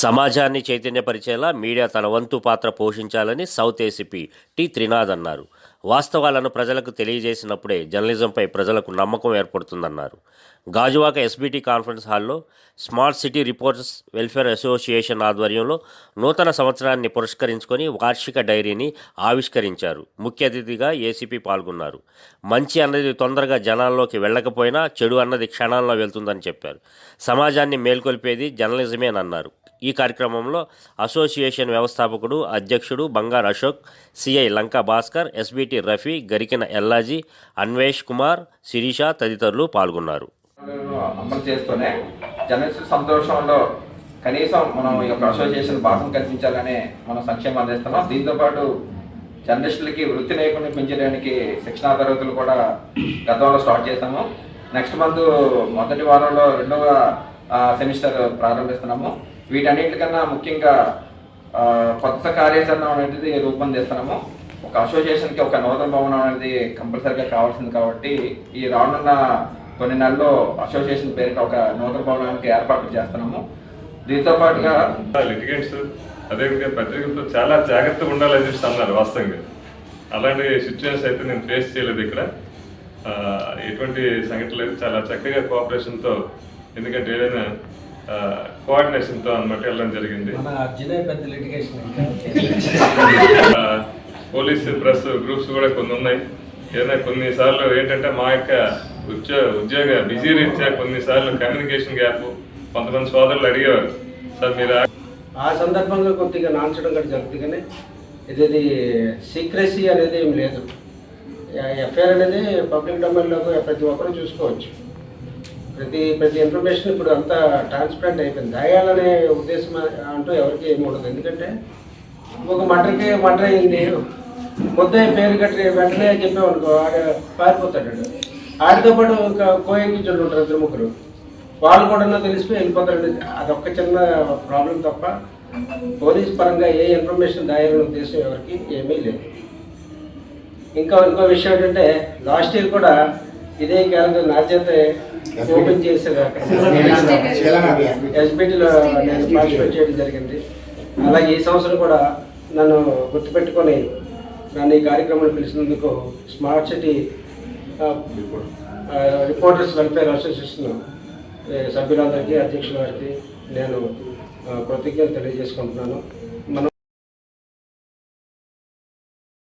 సమాజాన్ని చైతన్యపరిచేలా మీడియా తన వంతు పాత్ర పోషించాలని సౌత్ ఏసీపీ టి త్రినాథ్ అన్నారు. వాస్తవాలను ప్రజలకు తెలియజేసినప్పుడే జర్నలిజంపై ప్రజలకు నమ్మకం ఏర్పడుతుందన్నారు. గాజువాక ఎస్బీటీ కాన్ఫరెన్స్ హాల్లో smart city reporters welfare association ఆధ్వర్యంలో నూతన సంవత్సరాన్ని పురస్కరించుకొని వార్షిక డైరీని ఆవిష్కరించారు. ముఖ్య అతిథిగా ఏసీపీ పాల్గొన్నారు. మంచి అన్నది తొందరగా జనాల్లోకి వెళ్ళకపోయినా చెడు అన్నది క్షణాల్లో వెళ్తుందని చెప్పారు. సమాజాన్ని మేల్కొల్పేది జర్నలిజమే అని అన్నారు ఈ కార్యక్రమంలో అసోసియేషన్ వ్యవస్థాపకుడు అధ్యక్షుడు బంగారు అశోక్ సిఐ లంకా భాస్కర్ ఎస్బిటి రఫీ గరికిన ఎల్లాజీ అన్వేష్ కుమార్ శిరీష తదితరులు పాల్గొన్నారు. అమలు చేస్తూనే జర్నలిస్ట్ సంతోషంలో కనీసం మనం ఈ యొక్క అసోసియేషన్ భాగం కల్పించాలనే మనం సంక్షేమం అందిస్తున్నాం. దీంతోపాటు జర్నలిస్టులకి వృత్తి నైపుణ్యం పెంచడానికి శిక్షణా తరగతులు కూడా గతంలో స్టార్ట్ చేస్తాము నెక్స్ట్ మంత్ మొదటి వారంలో రెండవ సెమిస్టర్ ప్రారంభిస్తున్నాము. వీటన్నిటికన్నా ముఖ్యంగా కొత్త కార్యాచరణ అనేది రూపొందిస్తున్నాము. ఒక అసోసియేషన్కి ఒక నూతన భవనం అనేది కంపల్సరీగా కావాల్సింది కాబట్టి ఈ రానున్న కొన్ని నెలల్లో అసోసియేషన్ పేరిట ఒక నూతన భవనానికి ఏర్పాట్లు చేస్తున్నాము. దీంతో పాటుగా లిటిగెంట్స్ అదేవిధంగా పత్రికలతో చాలా జాగ్రత్తగా ఉండాలని చెప్పి అన్నారు వాస్తవంగా. అలాంటి సిచ్యువేషన్స్ అయితే నేను ఫేస్ చేయలేదు ఇక్కడ. ఎటువంటి సంఘటనలు అయితే చాలా చక్కగా కోఆపరేషన్తో ఎందుకంటే ఏదైనా కోఆర్డినేషన్తో అన్నమాట వెళ్ళడం జరిగింది. పోలీస్ ప్రెస్ గ్రూప్స్ కూడా కొన్ని ఉన్నాయి. ఏదైనా కొన్నిసార్లు ఏంటంటే మా యొక్క ఉద్యోగ ఉద్యోగ బిజీ రీత్యా కొన్నిసార్లు కమ్యూనికేషన్ గ్యాప్ కొంతమంది సోదరులు అడిగేవారు. సార్ మీరు ఆ- ఆ సందర్భంగా కొద్దిగా నాంచడం కూడా జరుగుతుంది కానీ ఇది సీక్రసీ అనేది ఏం లేదు. ఎఫ్ఐఆర్ అనేది పబ్లిక్ డొమైన్లో ప్రతి ఒక్కరూ చూసుకోవచ్చు. ప్రతి ప్రతి ఇన్ఫర్మేషన్ ఇప్పుడు అంతా ట్రాన్స్పరెంట్ అయిపోయింది. దాయాలనే ఉద్దేశం అంటూ ఎవరికి ఏమి ఉండదు. ఎందుకంటే ఒక మటర్కి మటర్ అయింది. ముద్ద పేరు కట్టి వెంటనే చెప్పామనుకో ఆడ పారిపోతాడు ఆడితో పాటు ఇంకా కోయంకించులు ఉంటారు ఇద్దరు ముగ్గురు. వాళ్ళు కూడా తెలిసిపోయి వెళ్ళిపోతారు. అదొక్క చిన్న ప్రాబ్లం తప్ప పోలీస్ పరంగా ఏ ఇన్ఫర్మేషన్ దాయాలనే ఉద్దేశం ఎవరికి ఏమీ లేదు. ఇంకా ఇంకో విషయం ఏంటంటే లాస్ట్ ఇయర్ కూడా ఇదే క్యాలెండర్ నా చేత ఓపెన్ చేశారు అక్కడ. ఎస్బిటీలో నేను పార్టిసిపేట్ చేయడం జరిగింది. అలాగే ఈ సంవత్సరం కూడా నన్ను గుర్తుపెట్టుకొని నన్ను ఈ కార్యక్రమాన్ని పిలిచినందుకు smart city reporters welfare association సభ్యులందరికీ అధ్యక్షుల వారికి నేను కృతజ్ఞతలు తెలియజేసుకుంటున్నాను.